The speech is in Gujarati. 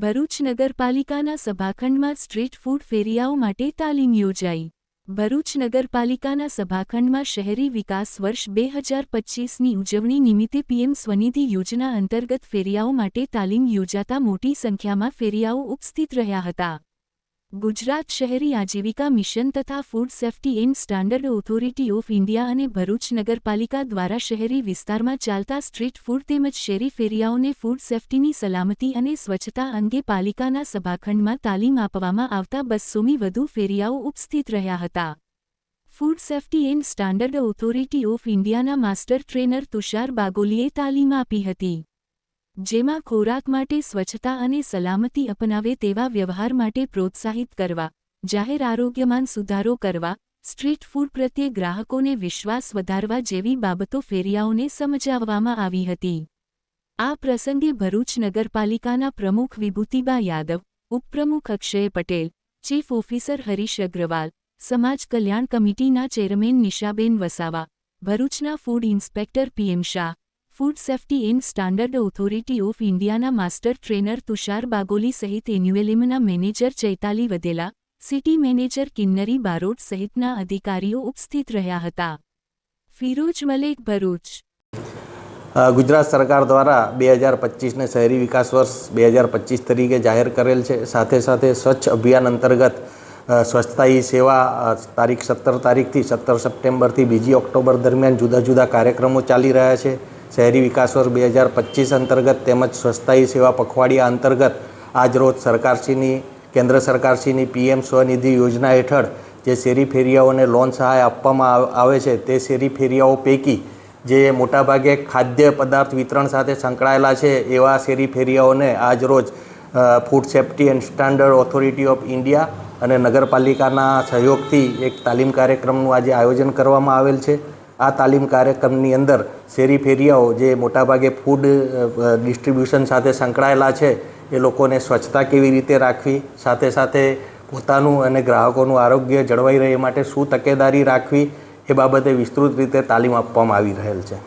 ભરૂચ નગરપાલિકાના સભાખંડમાં સ્ટ્રીટ ફૂડ ફેરિયાઓ માટે તાલીમ યોજાઈ. ભરૂચ નગરપાલિકાના સભાખંડમાં શહેરી વિકાસ વર્ષ બે હજાર પચ્ચીસની ઉજવણી નિમિત્તે પીએમ સ્વનિધિ યોજના અંતર્ગત ફેરિયાઓ માટે તાલીમ યોજાતા મોટી સંખ્યામાં ફેરિયાઓ ઉપસ્થિત રહ્યા હતા. ગુજરાત શહેરી આજીવિકા મિશન તથા food safety and standard authority of India અને ભરૂચ નગરપાલિકા દ્વારા શહેરી વિસ્તારમાં ચાલતા સ્ટ્રીટ ફૂડ તેમજ શેરી ફેરિયાઓને ફૂડ સેફ્ટીની સલામતી અને સ્વચ્છતા અંગે પાલિકાના સભાખંડમાં તાલીમ આપવામાં આવતા બસ્સોમી વધુ ફેરિયાઓ ઉપસ્થિત રહ્યા હતા. Food safety and standard authority of ઇન્ડિયાના માસ્ટર ટ્રેનર તુષાર બાગોલીએ તાલીમ આપી હતી. જેમાં ખોરાક માટે સ્વચ્છતા અને સલામતી અપનાવે તેવા વ્યવહાર માટે પ્રોત્સાહિત કરવા, જાહેર આરોગ્યમાન સુધારો કરવા, સ્ટ્રીટ ફૂડ પ્રત્યે ગ્રાહકોને વિશ્વાસ વધારવા જેવી બાબતો ફેરિયાઓને સમજાવવામાં આવી હતી. આ પ્રસંગે ભરૂચ નગરપાલિકાના પ્રમુખ વિભૂતિબા યાદવ, ઉપપ્રમુખ અક્ષય પટેલ, ચીફ ઓફિસર હરીશ અગ્રવાલ, સમાજ કલ્યાણ કમિટીના ચેરમેન નિશાબેન વસાવા, ભરૂચના food inspector PM Shah food safety and standard authority of ઇન્ડિયાના માસ્ટર ટ્રેનર તુષાર બાગોલી સહિત એન્યુએલિમના મેનેજર ચૈતાલી વધેલા, સિટી મેનેજર કિન્નરી બારોટ સહિતના અધિકારીઓ ઉપસ્થિત રહ્યા હતા. ફિરોજ મલેક, ભરૂચ. ગુજરાત સરકાર દ્વારા બે હજાર પચીસને શહેરી વિકાસ વર્ષ બે હજાર પચીસ તરીકે જાહેર કરેલ છે. સાથે સાથે સ્વચ્છ અભિયાન અંતર્ગત સ્વચ્છતા સેવા તારીખ સત્તર તારીખથી સત્તર સપ્ટેમ્બરથી બીજી ઓક્ટોબર દરમિયાન જુદા જુદા કાર્યક્રમો ચાલી રહ્યા છે. શહેરી વિકાસ વર્ષ બે હજાર પચીસ અંતર્ગત તેમજ સ્વસ્થાયી સેવા પખવાડિયા અંતર્ગત આજરોજ સરકારશ્રીની, કેન્દ્ર સરકારશ્રીની પીએમ સ્વનિધિ યોજના હેઠળ જે શેરી ફેરિયાઓને લોન સહાય આપવામાં આવ- છે તે શેરી ફેરિયાઓ પૈકી જે મોટાભાગે ખાદ્ય પદાર્થ વિતરણ સાથે સંકળાયેલા છે એવા શેરી ફેરિયાઓને આજરોજ food safety and standard authority of India અને નગરપાલિકાના સહયોગથી એક તાલીમ કાર્યક્રમનું આજે આયોજન કરવામાં આવેલ છે. આ તાલીમ કાર્યક્રમની અંદર શેરી ફેરિયાઓ જે મોટાભાગે ફૂડ ડિસ્ટ્રીબ્યુશન સાથે સંકળાયેલા છે, એ લોકોને સ્વચ્છતા કેવી રીતે રાખવી, સાથે સાથે પોતાનું અને ગ્રાહકોનું આરોગ્ય જળવાઈ રહે એ માટે શું તકેદારી રાખવી, એ બાબતે વિસ્તૃત રીતે તાલીમ આપવામાં આવી રહેલ છે.